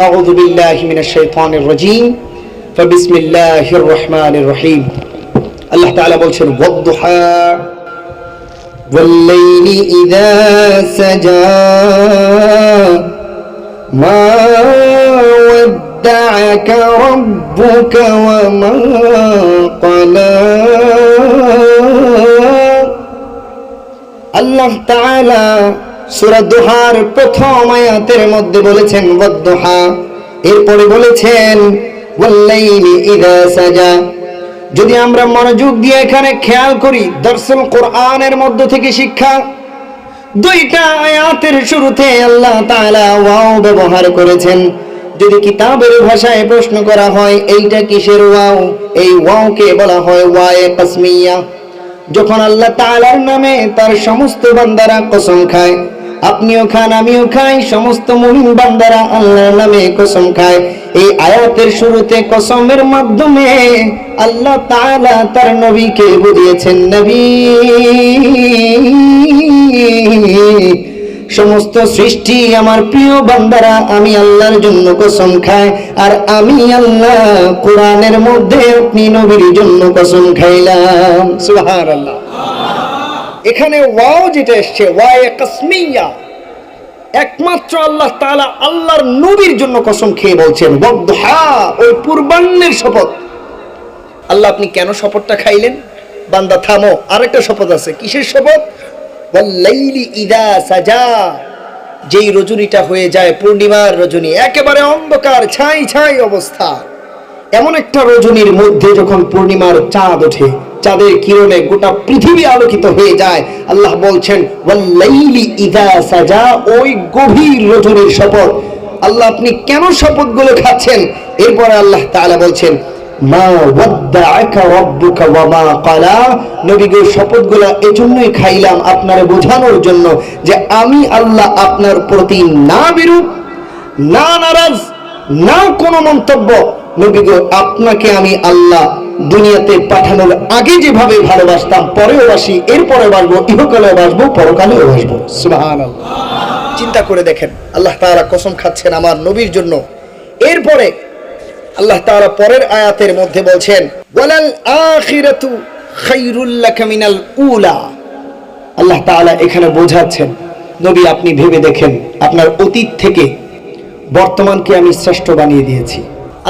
أعوذ بالله من الشيطان الرجيم فبسم الله الرحمن الرحيم الله تعالى বলছেন والضحى والليل إذا سجى ما ودعك ربك وما قلى আল্লাহ তাআলা সূরা দুহার প্রথম আয়াতের মধ্যে বলেছেন, ওয়াদ্দুহা। এরপরে বলেছেন সাজা। যদি আমরা মনোযোগ দিয়ে এখানে খেয়াল করি, দর্শন কোরআনের মধ্য থেকে শিক্ষা, দুইটা আয়াতের শুরুতে আল্লাহ তাআলা ওয়াও ব্যবহার করেছেন। যদি কিতাবের ভাষায় প্রশ্ন করা হয়, এইটা কিসের ওয়াও? এই ওয়াওকে বলা হয় ওয়ায়ে কাসমিয়া যখন আল্লাহ তাআলার নামে তার সমস্ত বান্দারা কসম খায় আপনিও খান, আমিও খাই, সমস্ত মুমিন বান্দারা আল্লাহর নামে কসম খায়। এই আয়াতের শুরুতে কসমের মাধ্যমে আল্লাহ তাআলা তার নবীকে বুঝিয়েছেন, নবী, সমস্ত সৃষ্টি আমার প্রিয় বান্দারা, আমি আল্লাহর জন্য কসম খাই। আর আমি আল্লাহ কোরআনের মধ্যে আপনি নবীর জন্য কসম খাইলাম। সুবহানাল্লাহ। এখানে ওয়াও যেটা এসছে ওয়ায়ে কাসমিয়া একমাত্র আল্লাহ তাআলা আল্লাহর নবীর জন্য কসম খেয়ে বলছেন ওয়াদ্দুহা ওই পূর্বাহ্নের শপথ। আল্লাহ, আপনি কেন শপথটা খাইলেন? বান্দা, থামো, আরেকটা শপথ আছে। কিসের শপথ? ওয়াল্লাইলি ইদা সাজা যেই রজনীটা হয়ে যায় পূর্ণিমার রজনী, একেবারে অন্ধকার, ছাই ছাই অবস্থা। এমন একটা রজনীর মধ্যে যখন পূর্ণিমার চাঁদ ওঠে চাঁদের কিরণে গোটা পৃথিবী আলোকিত হয়ে যায়। আল্লাহ বলছেন, ওয়াল্লাইলি সাজা ওই গভীর রজনীর শপথ। আল্লাহ আপনি কেন শপথগুলো খাচ্ছেন? এরপরে আল্লাহ তাআলা বলছেন ওয়া শপথগুলো এজন্যই খাইলাম বোঝানোর জন্য যে আমি আল্লাহ আপনার প্রতি না না নারাজ, না কোনো মন্তব্য। আপনাকে আমি আল্লাহ দুনিয়াতে পাঠানোর আগে যেভাবে ভালোবাসতাম, পরেও বাসি এরপরে বাসবো ইহকালেও বাসবো, পরকালেও বাসবো। সুবহানাল্লাহ। চিন্তা করে দেখেন, আল্লাহ তাআলা কসম খাচ্ছেন আমার নবীর জন্য। এরপরে আল্লাহ তাআলা পরের আয়াতের মধ্যে বলছেন আল্লাহ তাআলা এখানে বোঝাচ্ছেন, নবী, আপনি ভেবে দেখেন, আপনার অতীত থেকে বর্তমানকে আমি শ্রেষ্ঠ বানিয়ে দিয়েছি।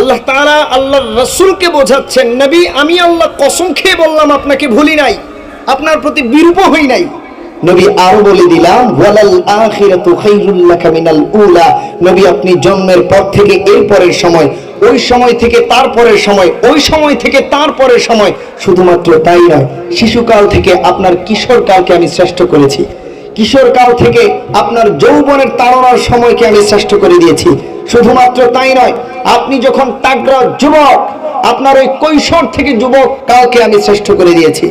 আল্লাহ তাআলা আল্লাহর রসুলকে বোঝাচ্ছেন, নবী, আমি আল্লাহ কসম খেয়ে বললাম আপনাকে ভুলি নাই, আপনার প্রতি বিরূপ হই নাই। নবী আরও বলে দিলাম, ওয়ালাল আখিরাতু খায়রুল লাকা মিনাল উলা। নবী, আপনি জন্মের পর থেকে এর পরের সময়, ওই সময় থেকে তারপরের সময়, ওই সময় থেকে তারপরের সময়, শুধুমাত্র তাই নয়, শিশুকাল থেকে আপনার কিশোর কালকে আমি শ্রেষ্ঠ করেছি। কিশোর কাল থেকে আপনার যৌবনের তাড়নার সময়কে আমি শ্রেষ্ঠ করে দিয়েছি। শুধুমাত্র তাই নয় আপনি যখন তাগড়া যুবক, আপনার ওই কৈশোর থেকে যুবক কালকে আমি শ্রেষ্ঠ করে দিয়েছি।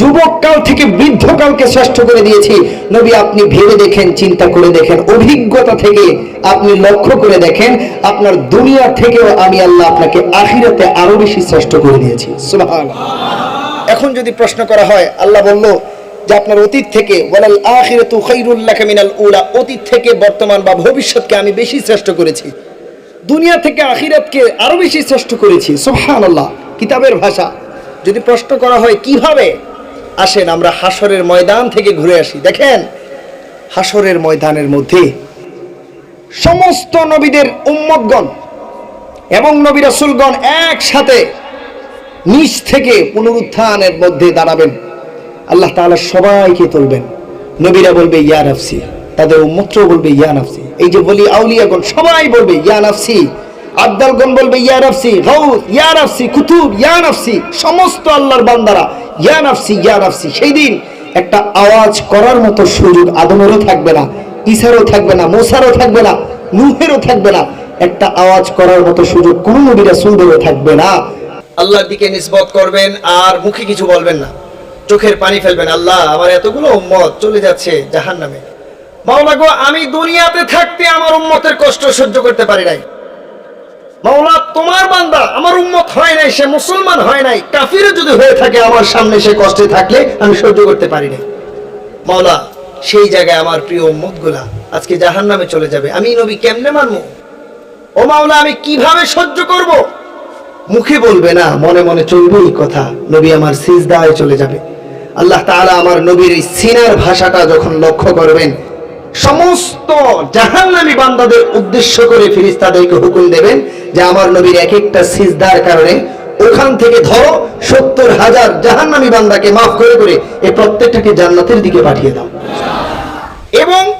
যুবক কাল থেকে বৃদ্ধ কালকে শ্রেষ্ঠ করে দিয়েছি। নবী, আপনি ভেবে দেখেন, চিন্তা করে দেখেন, অভিজ্ঞতা থেকে আপনি লক্ষ্য করে দেখেন, আপনার দুনিয়া থেকেও আমি আল্লাহ আপনাকে আখিরাতে আরও বেশি শ্রেষ্ঠ করে দিয়েছি। এখন যদি প্রশ্ন করা হয়, আল্লাহ বলল যে আপনার অতীত থেকে, ওয়ালাল আখিরাতু খায়রুল লাকা মিনাল উলা, অতীত থেকে বর্তমান বা ভবিষ্যৎকে আমি বেশি শ্রেষ্ঠ করেছি। দুনিয়া থেকে আখিরাতকে আরও বেশি শ্রেষ্ঠ করেছি, সুবহানাল্লাহ। কিতাবের ভাষা। যদি প্রশ্ন করা হয়, কীভাবে? আসেন, আমরা হাসরের ময়দান থেকে ঘুরে আসি। দেখেন হাসরের ময়দানের মধ্যে সমস্ত নবীদের উম্মতগণ এবং নবী রাসূলগণ একসাথে নিচ থেকে পুনরুত্থানের মধ্যে দাঁড়াবেন। আল্লাহ তাআলা সবাইকে তুলবেন। নবীরা বলবে, ইয়া নাফসি। তাদের উম্মতরাও বলবে, ইয়া নাফসি। এই যে বলি আউলিয়াগণ, সবাই বলবে, ইয়া নাফসি। আব্দালগণ বলবে, ইয়া নাফসি। নাফসি। কুতুব, ইয়া নাফসি। সমস্ত আল্লাহর বান্দারা, ইয়া নাফসি সেই দিন একটা আওয়াজ করার মতো সুযোগ আদমেরও থাকবে না, ঈসারও থাকবে না, মোসারও থাকবে না, নূহেরও থাকবে না। একটা আওয়াজ করার মতো সুযোগ কোন নবী রাসূলদেরও থাকবে না। আল্লাহর দিকে নিসবত করবেন, আর মুখে কিছু বলবেন না। চোখের পানি ফেলবেন, আল্লাহ, আমার এতগুলো উম্মত চলে যাচ্ছে জাহান নামে মাওলা গো, আমি দুনিয়াতে থাকতে আমার উম্মতের কষ্ট সহ্য করতে পারি নাই। মাওলা, তোমার বান্দা আমার উম্মত হয় নাই, সে মুসলমান হয় নাই, কাফিরও যদি হয়ে থাকে আমার সামনে সে কষ্টে থাকলে আমি সহ্য করতে পারি নাই। মাওলা, সেই জায়গায় আমার প্রিয় উম্মতগুলা আজকে জাহান নামে চলে যাবে। আমি নবী কেমনে মানবো? ও মাওলা, আমি কীভাবে সহ্য করব? মুখে বলবে না, মনে মনে চলবে এই কথা, নবী আমার সিজদায় চলে যাবে। আল্লাহ তাআলা আমার নবীর এই সিনার ভাষাটা যখন লক্ষ্য করবেন সমস্ত জাহান্নামী বান্দাদের উদ্দেশ্য করে ফিরিস্তাদেরকে হুকুম দেবেন যে আমার নবীর এক একটা সিজদার কারণে ওখান থেকে ধরো সত্তর হাজার জাহান্নামী বান্দাকে মাফ করে করে এই প্রত্যেকটাকে জান্নাতের দিকে পাঠিয়ে দাও। এবং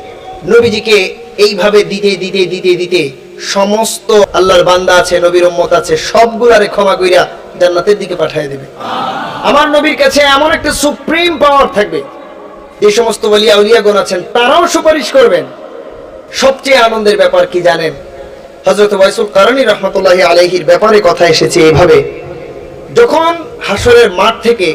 নবীজিকে এইভাবে দিতে দিতে দিতে দিতে সমস্ত আল্লাহর বান্দা আছে, নবীর উম্মত আছে, সবগুলারে ক্ষমা কইরা জান্নাতের দিকে পাঠিয়ে দেবে। আমার নবীর কাছে এমন একটা সুপ্রিম পাওয়ার থাকবে। যে সমস্ত ওলিয়া উলিয়াগণ আছেন, তারাও সুপারিশ করবেন। সবচেয়ে আনন্দের ব্যাপার কি জানেন? হজরত ওয়াইসুল কারণী রহমতুল্লাহ আলহির ব্যাপারে কথা এসেছে এইভাবে যখন হাসরের মাঠ থেকে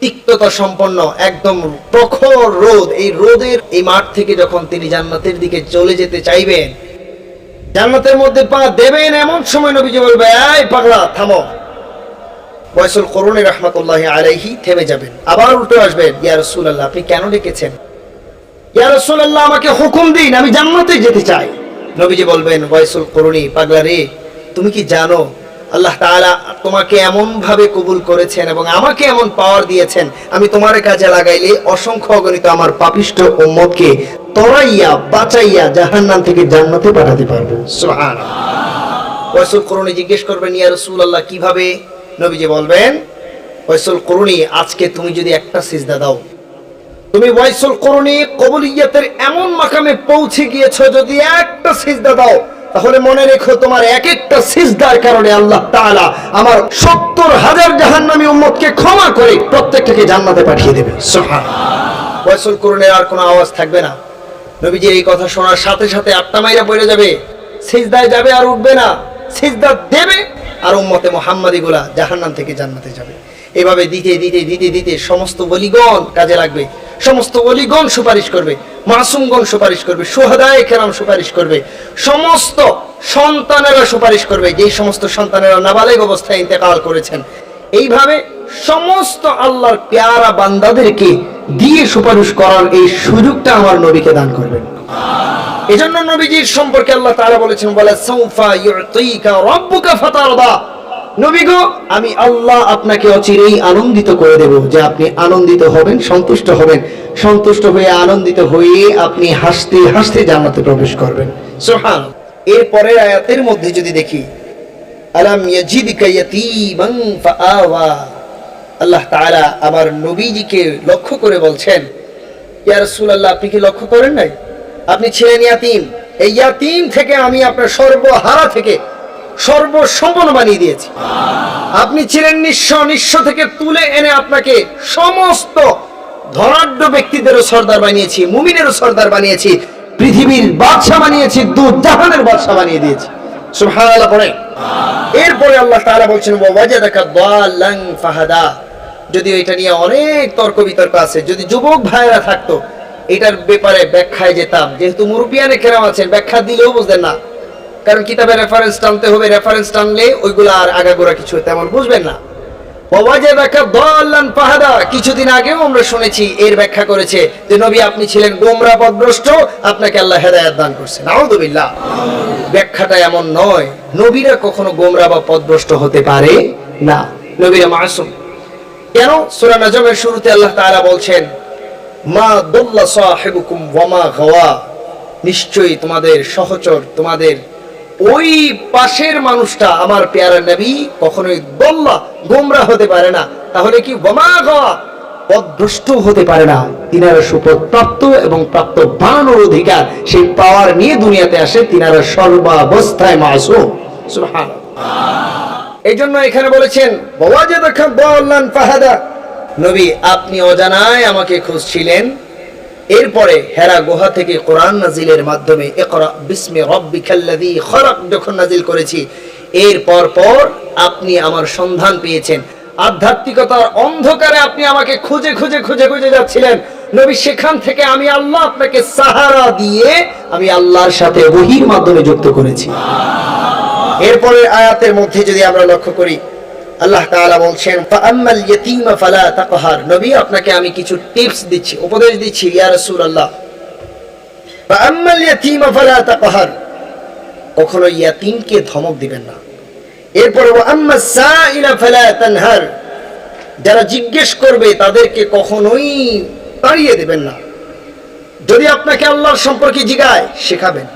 তিক্ততা সম্পন্ন একদম প্রখর রোদ, এই রোদের এই মাঠ থেকে যখন তিনি জান্নাতের দিকে চলে যেতে চাইবেন, জান্নাতের মধ্যে পা দেবেন এমন সময় নবীজি বলবে, এই পাগলা, থামো। ওয়াইসুল করুণী রহমতুল্লাহ আলাইহি থেমে যাবেন। আবার উল্টো আসবেন, ইয়া রাসূলুল্লাহ, আপনি কেন ডেকেছেন? ইয়া রাসূলুল্লাহ, আমাকে হুকুম দিন, আমি জান্নাতে যেতে চাই। নবীজি বলবেন, ওয়াইসুল করুণী পাগলা রে, তুমি কি জানো, আল্লাহ তাআলা তোমাকে এমন ভাবে কবুল করেছেন এবং আমাকে এমন পাওয়ার দিয়েছেন। আমি তোমার কাজে লাগাইলে অসংখ্য অগণিত আমার পাপিষ্ঠ উম্মতকে তরাইয়া, বাঁচাইয়া জাহান্নাম থেকে জান্নাতে পাঠাতে পারব। সুবহানাল্লাহ। ওয়াইসুল করুণী জিজ্ঞেস করবেন, ইয়া রসুল আল্লাহ কীভাবে নবীজি বলবেন ওয়াইসুল করুণী, আজকে তুমি যদি একটা সিজদা দাও, তুমি ওয়াইসুল করুণী কবুলিয়াতের এমন মাকামে পৌঁছে গিয়েছো যদি একটা সিজদা দাও, তাহলে মনে রেখো তোমার এক একটা সিজদার কারণে আল্লাহ তাআলা আমার সত্তর হাজার জাহান্নামী উম্মতকে ক্ষমা করে প্রত্যেকটাকে জান্নাতে পাঠিয়ে দেবে। সুবহানাল্লাহ। ওয়াইসুল করুণের আর কোনো আওয়াজ থাকবে না। নবীজির এই কথা শোনার সাথে সাথে আটটা মাইরা পড়ে যাবে। সিজদায় যাবে আর উঠবে না। সিজদা দেবে আর উম্মতে মোহাম্মদী গুলা জাহান্নাম থেকে জান্নাতে যাবে। এভাবে দিতে দিতে দিতে দিতে সমস্ত বলিগণ কাজে লাগবে। সমস্ত বলিগণ সুপারিশ করবে, মাসুমগণ সুপারিশ করবে, সোহাদায় কেরাম সুপারিশ করবে, সমস্ত সন্তানেরা সুপারিশ করবে, যেই সমস্ত সন্তানেরা নাবালেগ অবস্থায় ইন্তেকাল করেছেন। এইভাবে সমস্ত আল্লাহর পেয়ারা বান্দাদেরকে দিয়ে সুপারিশ করার এই সুযোগটা আমার নবীকে দান করবেন। এজন্য নবীজির সম্পর্কে আল্লাহ তাআলা বলেছেন বলে সাউফা ইউতিকা রাব্বুকা ফাতারদা। নবী গো, আমি আল্লাহ আপনাকে অচিরেই আনন্দিত করে দেব যে আপনি আনন্দিত হবেন, সন্তুষ্ট হবেন। সন্তুষ্ট হয়ে, আনন্দিত হয়ে আপনি হাসতে হাসতে জান্নাতে প্রবেশ করবেন। সুবহান। এর পরের আয়াতের মধ্যে যদি দেখি, আলাম ইয়াজিদকা ইয়াতীমান ফাআওয়া। আল্লাহ তাআলা আমার নবীজিকে লক্ষ্য করে বলছেন, ইয়া রাসূলুল্লাহ, আপনি কি লক্ষ্য করেন নাই? আপনি ছিলেন ইয়াতিম। এই ইয়াতিম থেকে আমি আপনার সর্বহারা থেকে সর্বসম্পন্ন বানিয়ে দিয়েছি। আপনি ছিলেন নিঃস্ব নিঃস্ব থেকে তুলে এনে আপনাকে সমস্ত ধনাঢ্য ব্যক্তিদেরও সর্দার বানিয়েছি, মুমিনেরও সর্দার বানিয়েছি, পৃথিবীর বাদশা বানিয়েছি দু জাহানের বাদশা বানিয়ে দিয়েছি। এরপরে আল্লাহ তাআলা বলছেন যদিও এটা নিয়ে অনেক তর্ক বিতর্ক আছে, যদি যুবক ভাইয়েরা থাকতো এটার ব্যাপারে ব্যাখ্যায় যেতাম। যেহেতু মুরব্বিয়ানে কেরাম আছেন, ব্যাখ্যা দিলেও বুঝতেন না। কারণ কিতাবে রেফারেন্স টানতে হবে রেফারেন্স টানলে ওইগুলো আর আগাগোড়া কিছু তেমন বুঝবেন না। কিছুদিন আগেও আমরা শুনেছি, এর ব্যাখ্যা করেছে যে, নবী, আপনি ছিলেন গোমরা পথভ্রষ্ট আপনাকে আল্লাহ হেদায়েত দান করছেন। আউযুবিল্লাহ ব্যাখ্যাটা এমন নয়, নবীরা কখনো গোমরা বা পথভ্রষ্ট হতে পারে না। নবীরা মাসুম। কেন? সূরা নাজমের শুরুতে আল্লাহ তাআলা বলছেন মা দল্লা সাহিবুকুম ওয়া মা গাওয়া। নিশ্চয়ই তোমাদের সহচর, তোমাদের ওই পাশের মানুষটা আমার পেয়ারা নবী কখনোই দল্লা গোমরা হতে পারে না। তাহলে কি ওয়ামা গাওয়া? পথভ্রষ্ট হতে পারে না। তিনারা এবং প্রাপ্ত বানানোর অধিকার সেই পাওয়ার নিয়ে দুনিয়াতে আসে তিনারা সর্বাবস্থায় মাসুম। এই জন্য এখানে বলেছেন, ওয়াজাদাকা দাল্লান ফাহাদা নবী, আপনি অজানায় আমাকে খুঁজছিলেন। এরপরে হেরা গুহা থেকে কোরআন নাজিলের মাধ্যমে বিসমি রাব্বিকাল্লাযী খলাক, যখন নাজিল করেছি এর পর পর আপনি আমার সন্ধান পেয়েছেন। আধ্যাত্মিকতার অন্ধকারে আপনি আমাকে খুঁজে খুঁজে খুঁজে খুঁজে যাচ্ছিলেন। নবী, সেখান থেকে আমি আল্লাহ আপনাকে সাহারা দিয়ে আমি আল্লাহর সাথে ওহির মাধ্যমে যুক্ত করেছি। এরপরে আয়াতের মধ্যে যদি আমরা লক্ষ্য করি আল্লাহ বলছেন নবী, আপনাকে আমি কিছু টিপস দিচ্ছি, উপদেশ দিচ্ছি, ইয়া ফালা তাকহার। কখনো ধমক দিবেন না। এরপরে যারা জিজ্ঞেস করবে, তাদেরকে কখনোই তাড়িয়ে দেবেন না। যদি আপনাকে আল্লাহর সম্পর্কে জিগায়, শেখাবেন।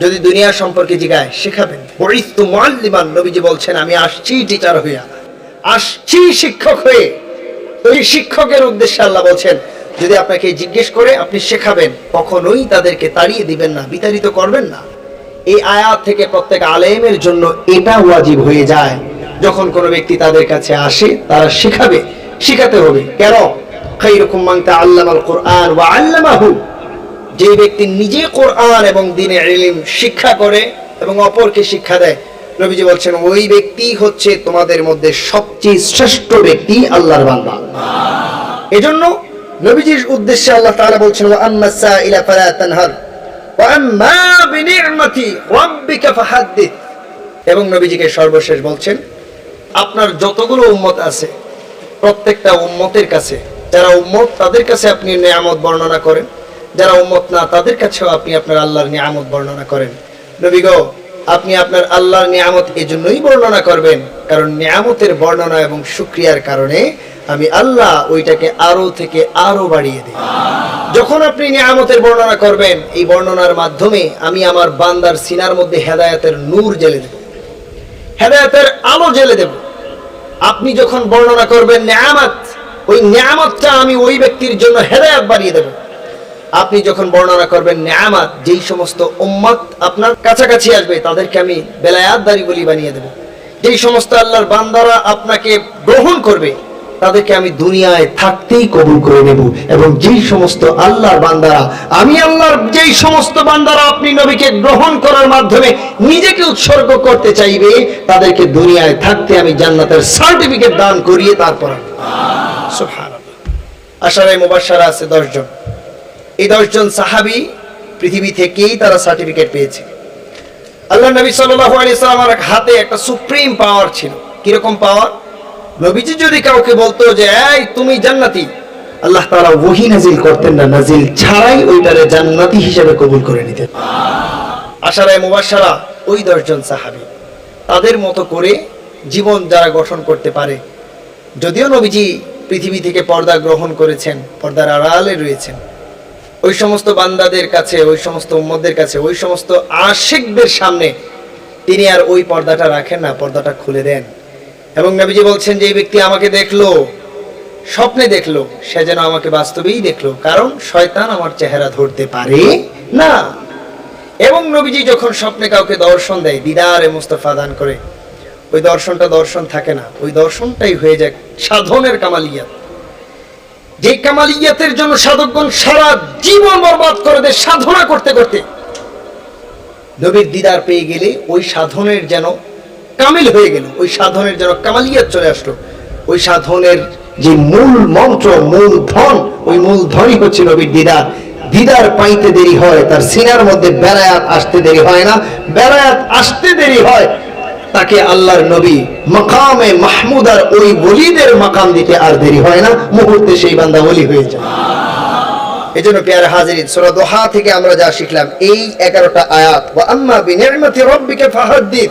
যদি দুনিয়া সম্পর্কে জিগায়, শেখাবেন। নবীজি বলছেন, আমি আসছি টিচার হইয়া। আসছি শিক্ষক হয়ে ওই শিক্ষকের উদ্দেশ্যে আল্লাহ বলছেন, যদি আপনাকে জিজ্ঞেস করে আপনি শেখাবেন, কখনোই তাদেরকে তাড়িয়ে দিবেন না, বিতাড়িত করবেন না। এই আয়াত থেকে প্রত্যেক আলেমের জন্য এটা ওয়াজিব হয়ে যায়। যখন কোনো ব্যক্তি তাদের কাছে আসে, তারা শেখাবে, শেখাতে হবে। কেন? খাইরুকুম মান আল্লাহ কোরআন ওয়া আল্লামাহু। যে ব্যক্তি নিজে কোরআন এবং দিনে ইলম শিক্ষা করে এবং অপরকে শিক্ষা দেয় নবীজি বলছেন, ওই ব্যক্তি হচ্ছে তোমাদের মধ্যে সবচেয়ে শ্রেষ্ঠ ব্যক্তি আল্লাহর বান্দা। এজন্য নবীজির উদ্দেশ্যে আল্লাহ তাআলা বলছেন, ওয়া আম্মা সাইলা ফালা তানহার, ওয়া আম্মা বিনি'মাতি রাব্বিকা ফাহাদ্দিথ এবং নবীজিকে সর্বশেষ বলছেন, আপনার যতগুলো উম্মত আছে, প্রত্যেকটা উম্মতের কাছে, যারা উম্মত তাদের কাছে আপনি নিয়ামত বর্ণনা করেন, যারা উম্মত না তাদের কাছেও আপনি আপনার আল্লাহর নিয়ামত বর্ণনা করেন। নবী গো আপনি আপনার আল্লাহর নিয়ামত এজন্যই বর্ণনা করবেন। কারণ নিয়ামতের বর্ণনা এবং শুক্রিয়ার কারণে আমি আল্লাহ ওইটাকে আরও থেকে আরও বাড়িয়ে দিই যখন আপনি নিয়ামতের বর্ণনা করবেন, এই বর্ণনার মাধ্যমে আমি আমার বান্দার সিনার মধ্যে হেদায়েতের নূর জেলে দেব। হেদায়েতের আলো জেলে দেব। আপনি যখন বর্ণনা করবেন নিয়ামত, ওই নিয়ামতটা আমি ওই ব্যক্তির জন্য হেদায়েত বাড়িয়ে দেব। আপনি যখন বর্ণনা করবেন নিয়ামত, যেই সমস্ত উম্মত আপনার কাছাকাছি আসবে, তাদেরকে আমি বেলায়াতদারি বলি বানিয়ে দেব। যেই সমস্ত আল্লাহর বান্দারা আপনাকে গ্রহণ করবে, তাদেরকে আমি দুনিয়ায় থাকতেই কবুল করে নেব এবং যেই সমস্ত আল্লাহর বান্দারা, আমি আল্লাহর যেই সমস্ত বান্দারা আপনি নবীকে গ্রহণ করার মাধ্যমে নিজেকে উৎসর্গ করতে চাইবে, তাদেরকে দুনিয়ায় থাকতে আমি জান্নাতের সার্টিফিকেট দান করিয়ে তারপর আশারায় মুবাশশারা আছে দশজন। এই দশজন সাহাবী পৃথিবী থেকেই তারা সার্টিফিকেট পেয়েছে। আল্লাহ নবী সাল্লাল্লাহু আলাইহি সাল্লামের হাতে একটা সুপ্রিম পাওয়ার ছিল। কীরকম পাওয়ার নবীজি যদি কাউকে বলতো যে, এই, তুমি জান্নাতি, আল্লাহ তাআলা ওহী নাজিল করতেন না। নাজিল ছাড়াই ওইটারে জান্নাতি হিসেবে কবুল করে নিতেন। আশারায় মুবাশশারা ওই দশজন সাহাবী তাদের মতো করে জীবন যারা গঠন করতে পারে, যদিও নবীজি পৃথিবী থেকে পর্দা গ্রহণ করেছেন, পর্দার আড়ালে রয়েছেন ওই সমস্ত বান্দাদের কাছে, ওই সমস্ত উম্মদের কাছে, ওই সমস্ত আশিকদের সামনে তিনি আর ওই পর্দাটা রাখেন না, পর্দাটা খুলে দেন। এবং নবীজি বলছেন যে, এই ব্যক্তি আমাকে দেখল, স্বপ্নে দেখল, সে যেন আমাকে বাস্তবেই দেখল, কারণ শয়তান আমার চেহারা ধরতে পারে না। এবং নবীজি যখন স্বপ্নে কাউকে দর্শন দেয়, দিদারে মুস্তফা দান করে, ওই দর্শনটা দর্শন থাকে না, ওই দর্শনটাই হয়ে যায় সাধনের কামালিয়াত। যে কামালিয়াতের জন্য সাধকগণ সারা জীবন বরবাদ করে দেয়, সাধনা করতে করতে। নবীর দিদার পেয়ে গেলে ওই সাধনের যেন কামিল হয়ে গেল, ওই সাধনের যেন কামালিয়াত চলে আসলো। ওই সাধনের যে মূল মন্ত্র, মূল ধন, ওই মূল ধনই হচ্ছে নবীর দিদার। দিদার পাইতে দেরি হয়, তার সিনার মধ্যে বেড়ায়াত আসতে দেরি হয় না। বেড়ায়াত আসতে দেরি হয় তাকে আল্লাহর নবী মাকামে মাহমুদ আর ওই বলিদের মাকাম দিতে আর দেরি হয় না। মুহূর্তে সেই বান্দা বলি হয়ে যায়। এই জন্য পেয়ার দোহা থেকে আমরা যা শিখলাম, এই এগারোটা আয়াত, ওয়া আম্মা রাব্বিকা ফাহাদ্দিথ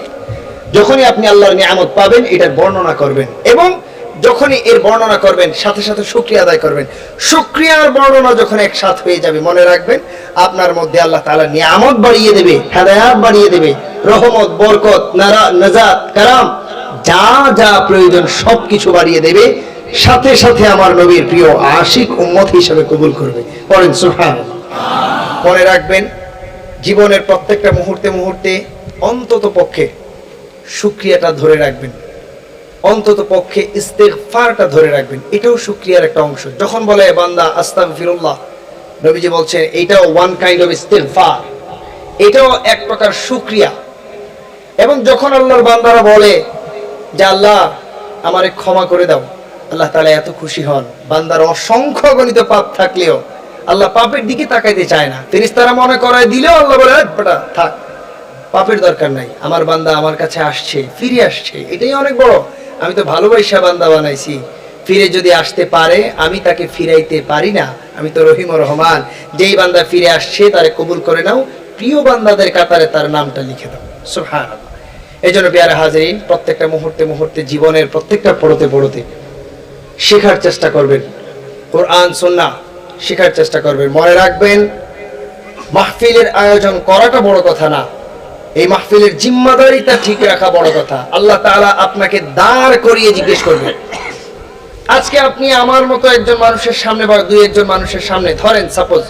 যখনই আপনি আল্লাহর নিয়ামত পাবেন এটার বর্ণনা করবেন। এবং যখনই এর বর্ণনা করবেন, সাথে সাথে শুক্রিয়া আদায় করবেন। শুক্রিয়ার বর্ণনা যখন একসাথ হয়ে যাবে, মনে রাখবেন, আপনার মধ্যে আল্লাহ তাআলা নিয়ামত বাড়িয়ে দেবে, হেদায়াত বাড়িয়ে দেবে। রহমত, বরকত নাজাত, কারাম, যা যা প্রয়োজন সবকিছু বাড়িয়ে দেবে। সাথে সাথে আমার নবীর প্রিয় আশিক উম্মত হিসেবে কবুল করবে। পড়েন সুবহানাল্লাহ। মনে রাখবেন, জীবনের প্রত্যেকটা মুহূর্তে মুহূর্তে অন্তত পক্ষে শুক্রিয়াটা ধরে রাখবেন। অন্তত পক্ষে ইস্তেগফারটা ধরে রাখবেন। এটাও শুক্রিয়ার একটা অংশ। যখন বলে বান্দা আস্তাম ফিরুল্লাহ নবীজি বলছেন, এটাও ওয়ান কাইন্ড অফ ইস্তেগফার। এটাও এক প্রকার শুক্রিয়া এবং যখন আল্লাহর বান্দারা বলে যে আল্লাহ, আমারে ক্ষমা করে দাও, আল্লাহ তাআলা এত খুশি হন। বান্দার অসংখ্য গণিত পাপ থাকলেও আল্লাহ পাপের দিকে তাকাইতে চায় না। ফেরেশতারা মনে করায় দিলেও আল্লাহ বলে থাক, পাপের দরকার নাই। আমার বান্দা আমার কাছে আসছে, ফিরে আসছে। এটাই অনেক বড়। আমি তো ভালোবাসা বান্দা বানাইছি। ফিরে যদি আসতে পারে, আমি তাকে ফিরাইতে পারি না। আমি তো রহিম রহমান। যেই বান্দা ফিরে আসছে, তারে কবুল করে নাও। প্রিয় বান্দাদের কাতারে তার নামটা লিখে দাও। এই জন্য প্রত্যেকটা মুহূর্তে মুহূর্তে জীবনের প্রত্যেকটা পড়তে পড়তে শেখার চেষ্টা করবেন। কোরআন সুন্না শেখার চেষ্টা করবেন। মনে রাখবেন, মাহফিলের আয়োজন করাটা বড় কথা না। এই মাহফিলের জিম্মাদারিটা ঠিক রাখা বড় কথা। আল্লাহ তাআলা আপনাকে দাঁড় করিয়ে জিজ্ঞেস করবেন আজকে আপনি আমার মতো একজন মানুষের সামনে বা দুই একজন মানুষের সামনে, ধরেন সাপোজ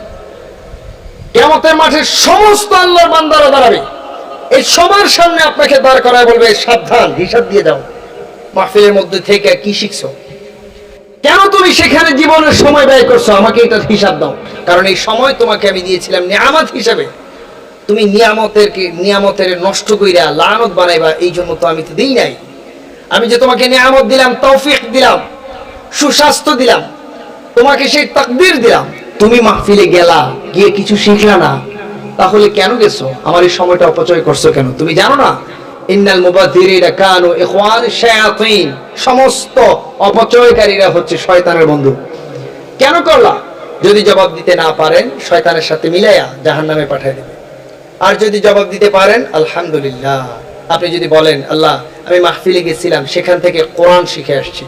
কেমতের মাঠে সমস্ত আল্লাহর বান্দারা দাঁড়াবে। এই সবার সামনে আপনাকে দাঁড় করায় বলবে, সাবধান, হিসাব দিয়ে যাও মাহফিলের মধ্যে থেকে কি শিখছো? কেন তুমি সেখানে জীবনের সময় ব্যয় করছ? আমাকে এটা হিসাব দাও। কারণ এই সময় তোমাকে আমি দিয়েছিলাম নিয়ামত হিসাবে। তুমি নিয়ামতের নিয়ামতের নষ্ট কইরা লানত বানাইবা, এই জন্য তো আমি তো দিই নাই। আমি যে তোমাকে নিয়ামত দিলাম, তৌফিক দিলাম, সুস্বাস্থ্য দিলাম, তোমাকে সেই তাকদির দিলাম। তুমি মাহফিলে গেলা, গিয়ে কিছু শিখলা না। তাহলে কেন গেছো? আমার এই সময়টা অপচয় করছ কেন? তুমি জানো না? সমস্ত অপচয়কারীরা হচ্ছে শয়তানের বন্ধু। কেন করলা? যদি জবাব দিতে না পারেন, শয়তানের সাথে মিলাইয়া জাহান্নামে পাঠিয়ে দেবে। আর যদি জবাব দিতে পারেন, আলহামদুলিল্লাহ। আপনি যদি বলেন, আল্লাহ, আমি মাহফিলে গেছিলাম, সেখান থেকে কোরআন শিখে আসছি,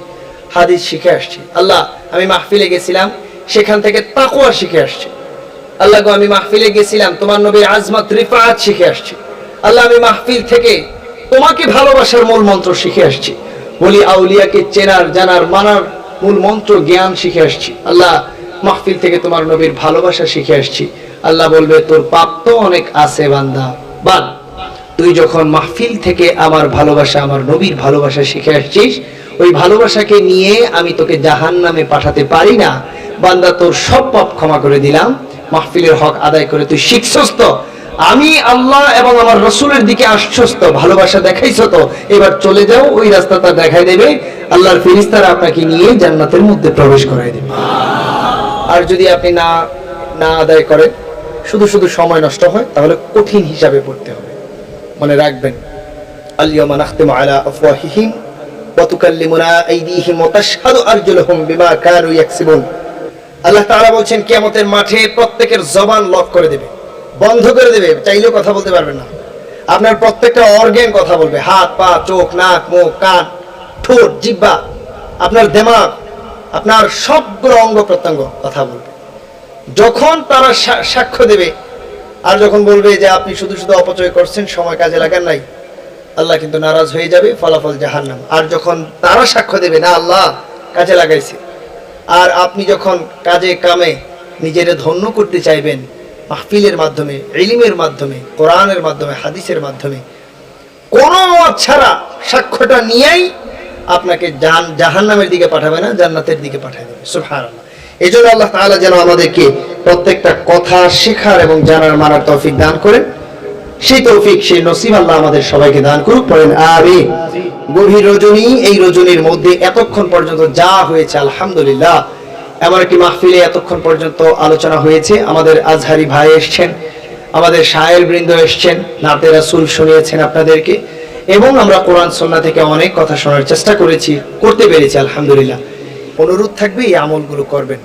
হাদিস শিখে আসছি। আল্লাহ, আমি মাহফিলে গেছিলাম, সেখান থেকে তাকুয়া শিখে আসছি। আল্লাহ আমি মাহফিলে গেছিলাম, তোমার নবীর আজমত রিফাত শিখে আসছি। আল্লাহ, আমি মাহফিল থেকে তোমাকে ভালোবাসার মূল মন্ত্র শিখে আসছি। বলি, আউলিয়াকে চেনার, জানার, মানার মূল মন্ত্র, জ্ঞান শিখে আসছি। আল্লাহ, মাহফিল থেকে তোমার নবীর ভালোবাসা শিখে আসছি। আল্লাহ বলবে, তোর পাপ তো অনেক আছে বান্দা। বাদ, তুই যখন মাহফিল থেকে আমার ভালোবাসা, আমার নবীর ভালোবাসা শিখে আসছিস, ওই ভালোবাসাকে নিয়ে আমি তোকে জাহান নামে পাঠাতে পারি না। বান্দা, তোর সব পাপ ক্ষমা করে দিলাম। মাহফিলের হক আদায় করে তুই শিখছস তো? আমি আল্লাহ এবং আমার রসুলের দিকে আসছস তো? ভালোবাসা দেখাইছো তো? এবার চলে যাও, ওই রাস্তাটা দেখাই দেবে। আল্লাহর ফিরিস্তারা আপনাকে নিয়ে জান্নাতের মধ্যে প্রবেশ করাই দেবে। আর যদি আপনি না না আদায় করেন, শুধু শুধু সময় নষ্ট হয়, তাহলে কঠিন হিসাবে পড়তে হবে। মনে রাখবেন আলিয়ামা নাখতিমু আলা আফওয়াহিহিম ওয়া তুকাল্লিমুনা আইদিহিম ওয়া তাশহাদু আরজুলুহুম বিমা কানু ইয়াকসিবুন। আল্লাহ তাআলা বলছেন, কিয়ামতের মাঠে প্রত্যেকের জবান লক করে দেবে, বন্ধ করে দেবে, চাইলেও কথা বলতে পারবেন না। আপনার প্রত্যেকটা অর্গান কথা বলবে, হাত, পা, চোখ, নাক, মুখ, কান, ঠোঁট, জিহ্বা, আপনার দেমাগ, আপনার সবগুলো অঙ্গ প্রত্যঙ্গ কথা বলবে। যখন তারা সাক্ষ্য দেবে, আর যখন বলবে যে আপনি শুধু শুধু অপচয় করছেন, সময় কাজে লাগান নাই, আল্লাহ কিন্তু নারাজ হয়ে যাবে, ফলাফল জাহান্নাম। আর যখন তারা সাক্ষ্য দেবে, না, আল্লাহ কাজে লাগাইছে আর আপনি যখন কাজে কামে নিজের ধন্য করতে চাইবেন, মাহফিলের মাধ্যমে, ইলিমের মাধ্যমে, কোরআনের মাধ্যমে, হাদিসের মাধ্যমে, কোনো ছাড়া সাক্ষ্যটা নিয়েই আপনাকে জান জাহান্নামের দিকে পাঠাবে না, জান্নাতের দিকে পাঠাবে সুবহানাল্লাহ। এই জন্য আল্লাহ তাআলা যেন আমাদেরকে প্রত্যেকটা কথা শেখার এবং জানার মানার তৌফিক দান করেন। সেই তৌফিক, সেই নসিব আল্লাহ আমাদের সবাইকে দান করুক, পড়েন আরে গভীর রজনী, এই রজনীর মধ্যে এতক্ষণ পর্যন্ত যা হয়েছে, আলহামদুলিল্লাহ। এমন একটি মাহফিলে এতক্ষণ পর্যন্ত আলোচনা হয়েছে। আমাদের আজহারি ভাই এসছেন, আমাদের শায়ের বৃন্দ এসছেন, নাতে রাসুল শুনিয়েছেন আপনাদেরকে। এবং আমরা কোরআন সন্না থেকে অনেক কথা শোনার চেষ্টা করেছি, করতে পেরেছি, আলহামদুলিল্লাহ। অনুরোধ থাকবে এই আমলগুলো করবেন।